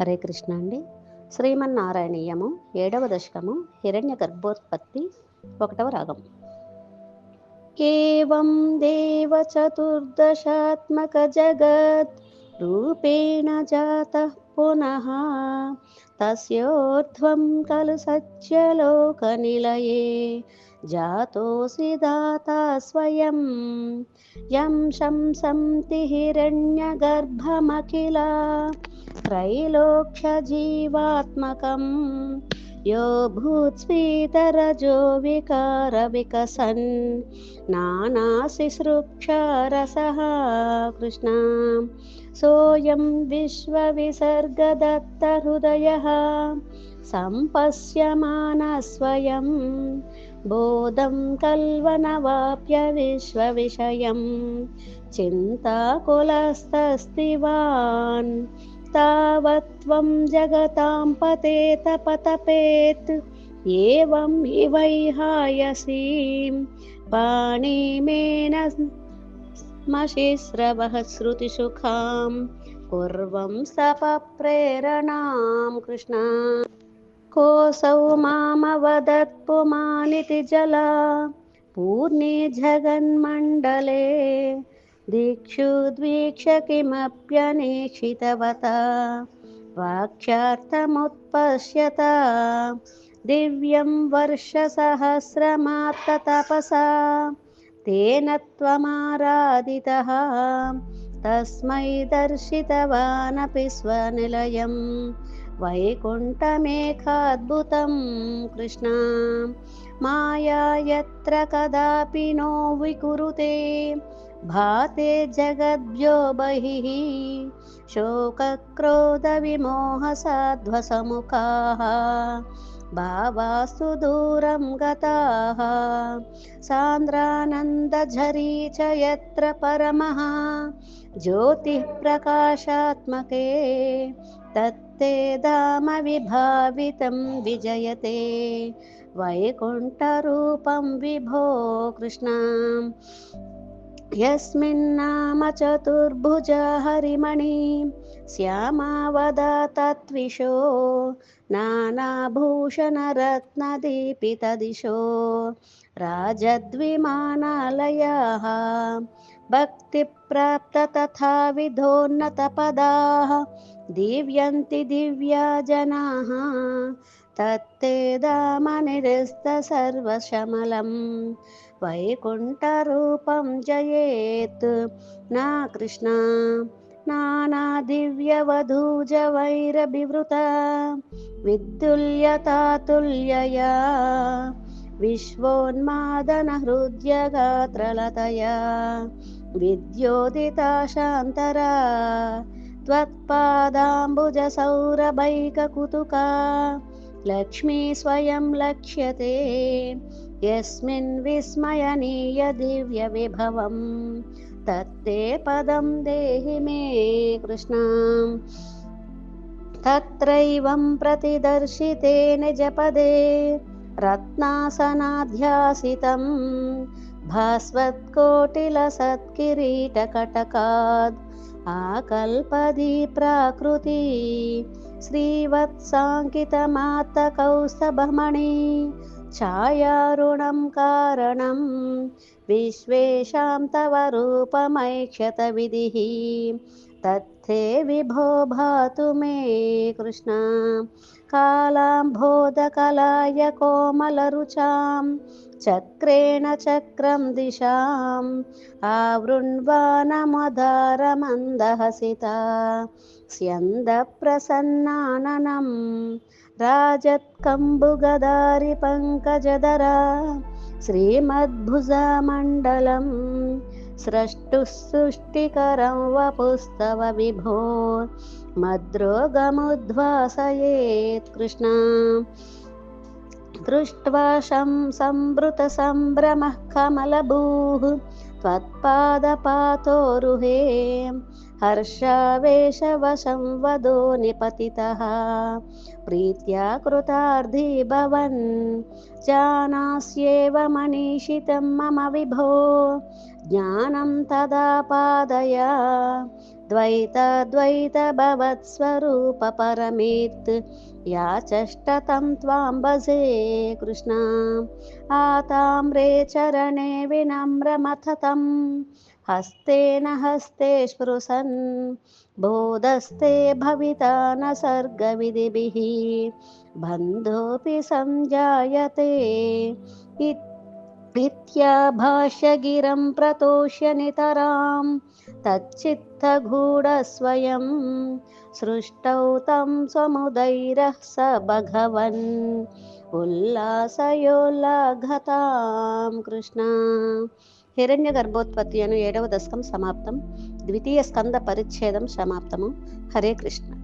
హరే కృష్ణ అండి. శ్రీమన్నారాయణీయము ఏడవ దశకము హిరణ్య గర్భోత్పత్తి ఒకటవ రాగం. ఏం దేవ చతుర్దశాత్మక జగత్ రూపేణ జాత పునః తస్యోర్ధ్వం ఖలు సత్యలోకనిలయే जातोऽसि दाता स्वयं। यं शंसन्ति हिरण्यगर्भमखिला हिरण्यगर्भमखिल त्रैलोक्यजीवात्मकम्। यो भूत्स्फीतरजो विकारविकसन्। नानाशिसृक्षरसः कृष्णा। सोऽयं विश्वविसर्गदत्तहृदयः सम्पश्यमानः स्वयं बोधं कल्वनवाप्य विश्वविषयं। चिन्ताकुलस्तस्तिवान् तावत्त्वं जगतां पतेत पतपेत्। एवं इवैहायसीं पाणिमेन मशिस्रवः श्रुतिसुखां। कुर्वं सपप्रेरणां कृष्णा। कोऽसौ मामवदत् पुमानिति जला। पूर्णे जगन्मण्डले दिक्षु द्वीक्ष किमप्यनेक्षितवता वाक्यार्थमुत्पश्यता। दिव्यं वर्षसहस्रमात्ततपसा तेन त्वमाराधितः। तस्मै दर्शितवानपि स्वनिलयं। वैकुण्ठमेकाद्भुतं कृष्णा। माया यत्र कदापि नो विकुरुते भाते जगद्भ्यो बहिः शोकक्रोधविमोहसाध्वसमुखाः भावास्तु दूरं गताः सान्द्रानन्दझरी च यत्र परमः ज्योतिः प्रकाशात्मके तत्ते धामविभावितं विजयते वैकुण्ठरूपं विभो कृष्णा यस्मिन्नाम चतुर्भुज हरिमणि श्यामावदातत्विषो नानाभूषणरत्नदीपितदिशो राजद्विमानालयाः भक्तिप्राप्त तथा विधोन्नतपदाः दीव्यन्ति दिव्या जनाः तत्ते दामनिरस्त सर्वशमलम्। वैकुण्ठरूपं जयेत्। न कृष्णा नानादिव्यवधूजवैरभिवृता विद्युल्यतातुल्यया। विश्वोन्मादनहृद्यगात्रलतया। विद्योदिता शान्तरा त्वत्पादाम्बुजसौरभैककुतुका लक्ष्मी स्वयं लक्ष्यते। यस्मिन् विस्मयनीयदिव्यविभवं तत्ते पदं देहि मे कृष्णा। तत्रैवं प्रतिदर्शिते निजपदे रत्नासनाध्यासितं भास्वत्कोटिलसत्किरीटकटकाद् आकल्पदी प्राकृति श्रीवत्साङ्कितमात्तकौस्तभमणि छायारुणं कारणं विश्वेषां तव रूपमैक्षतविधिः। तत्थे विभो भातु मे कृष्णा। कालाम्भोदकलाय कोमलरुचां चक्रेण चक्रं दिशाम् आवृण्वानमदारमन्दहसिता स्यन्दप्रसन्नाननं राजत्कम्बुगदारिपङ्कजदरा श्रीमद्भुजामण्डलं स्रष्टुः सृष्टिकरं वपुस्तव विभो मद्रोगमुद्वासयेत् कृष्णा। दृष्ट्वा शं संवृतसम्भ्रमः कमलभूः त्वत्पादपातोरुहे हर्षावेशवशं वदो निपतितः। प्रीत्या कृतार्धी भवन् जानास्येव मनीषितं मम विभो ज्ञानं तदा पादय। द्वैतद्वैतभवत्स्वरूपपरमेत्। याचष्टतं त्वां भजे कृष्ण। आताम्रे चरणे विनम्रमथतं हस्तेन हस्ते स्पृशन्। बोधस्ते भविता न सर्गविधिभिः। बन्धोऽपि सञ्जायते इत्याभाष्यगिरं प्रतोष्य नितरां तच्चित्तगूढस्वयं सृष्टौ तं स्वमुदैरः स भगवन् ఉల్లాసయోల్లాఘతాం కృష్ణ హిరణ్య గర్భోత్పత్తి అను ఏడవ దశకం సమాప్తం ద్వితీయ స్కంద పరిచ్ఛేదం సమాప్తము హరే కృష్ణ